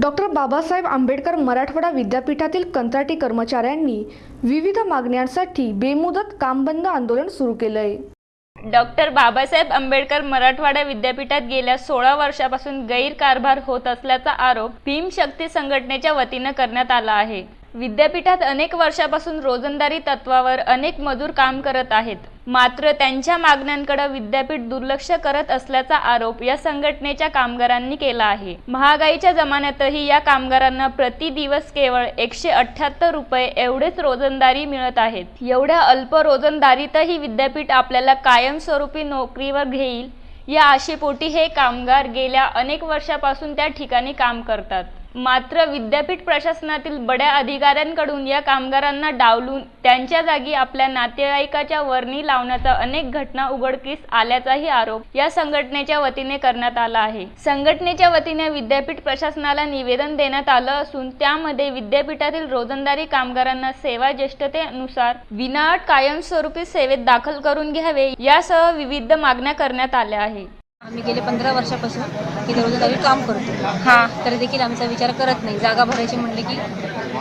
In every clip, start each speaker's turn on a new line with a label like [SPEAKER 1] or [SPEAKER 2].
[SPEAKER 1] Doctor Babasaheb Ambedkar Marathwada विद्यापीठातील कंत्राटी कर्मचाऱ्यांनी विविध मागण्यांसाठी बेमुदत कामबंद आंदोलन सुरू केलं आहे
[SPEAKER 2] डॉक्टर बाबासाहेब आंबेडकर मराठवाडा विद्यापीठात गेल्या सोळा वर्षापासून गैरकारभार होत असल्याचा आरोप भीमशक्ती संघटनेच्या वतीनं करण्यात आला आहे. विद्यापीठात अनेक वर्षापासून रोजंदारी तत्वावर अनेक मजूर काम करत आहेत. मात्र त्यांच्या मागण्यांकडे विद्यापीठ दुर्लक्ष करत असल्याचा आरोप या संघटनेच्या कामगारांनी केला आहे. महागाईच्या जमान्यातही या कामगारांना प्रति दिवस केवळ एकशे अठ्ठ्याहत्तर रुपये एवढेच रोजंदारी मिळत आहेत. एवढ्या अल्प रोजंदारीतही विद्यापीठ आपल्याला कायमस्वरूपी नोकरीवर घेईल या आशेपोटी हे कामगार गेल्या अनेक वर्षापासून त्या ठिकाणी काम करतात. मात्र विद्यापीठ प्रशासनातील बड्या अधिकाऱ्यांकडून या कामगारांना डावलून त्यांच्या जागी आपल्या नातेवाईकाच्या वर्णी लावण्याचा अनेक घटना उघडकीस आल्याचाही आरोप या संघटनेच्या वतीने करण्यात आला आहे. संघटनेच्या वतीने विद्यापीठ प्रशासनाला निवेदन देण्यात आलं असून त्यामध्ये विद्यापीठातील रोजंदारी कामगारांना सेवा ज्येष्ठतेनुसार विनाअट कायमस्वरूपी सेवेत दाखल करून घ्यावे यासह विविध मागण्या करण्यात आल्या आहे
[SPEAKER 3] आम्ही गेले पंधरा वर्षापासून इथे रोजंदारी काम करतो.
[SPEAKER 2] हा.
[SPEAKER 3] तर देखील आमचा विचार करत नाही. जागा भरायची म्हणले की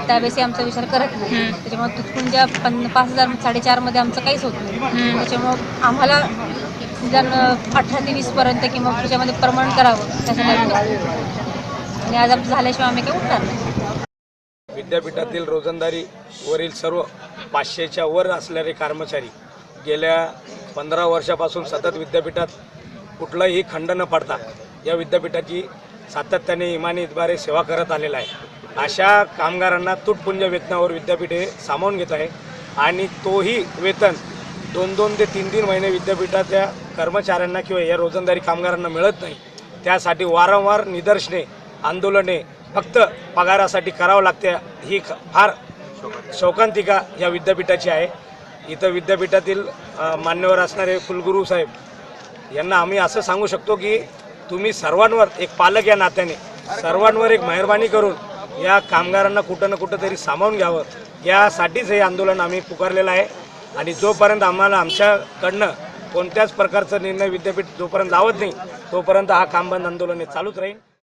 [SPEAKER 3] त्यावेळेस आमचा विचार करत नाही.
[SPEAKER 2] हम्म.
[SPEAKER 3] त्याच्यामुळे ज्या पन पाच हजार साडेचारमध्ये आमचं काहीच होत नाही. त्याच्यामुळं आम्हाला निदान अठरा ते वीसपर्यंत किंवा त्याच्यामध्ये प्रमाण करावं त्यासाठी आणि आज आमचं झाल्याशिवाय आम्ही काही उठणार नाही.
[SPEAKER 4] विद्यापीठातील रोजंदारीवरील सर्व पाचशेच्या वर असणारे कर्मचारी गेल्या पंधरा वर्षापासून सतत विद्यापीठात कुठलाही खंड न पडता या विद्यापीठाची सातत्याने इमानीद्वारे सेवा करत आलेला आहे. अशा कामगारांना तुटपुंज वेतनावर विद्यापीठ हे सामावून घेत आहे आणि तोही वेतन दोन दोन ते तीन तीन महिने विद्यापीठाच्या कर्मचाऱ्यांना किंवा या रोजंदारी कामगारांना मिळत नाही. त्यासाठी वारंवार निदर्शने आंदोलने फक्त पगारासाठी करावं लागते ही ख- फार शोकांतिका या विद्यापीठाची आहे. इथं विद्यापीठातील मान्यवर असणारे कुलगुरू साहेब यांना आम्ही असं सांगू शकतो की तुम्ही सर्वांवर एक पालक या नात्याने सर्वांवर एक मेहरबानी करून या कामगारांना कुठं ना कुठं तरी सामावून घ्यावं. यासाठीच हे आंदोलन आम्ही पुकारलेलं आहे. आणि जोपर्यंत आम्हाला आमच्याकडनं कोणत्याच प्रकारचा निर्णय विद्यापीठ जोपर्यंत लावत नाही तोपर्यंत हा कामबंद आंदोलन हे चालूच राहील.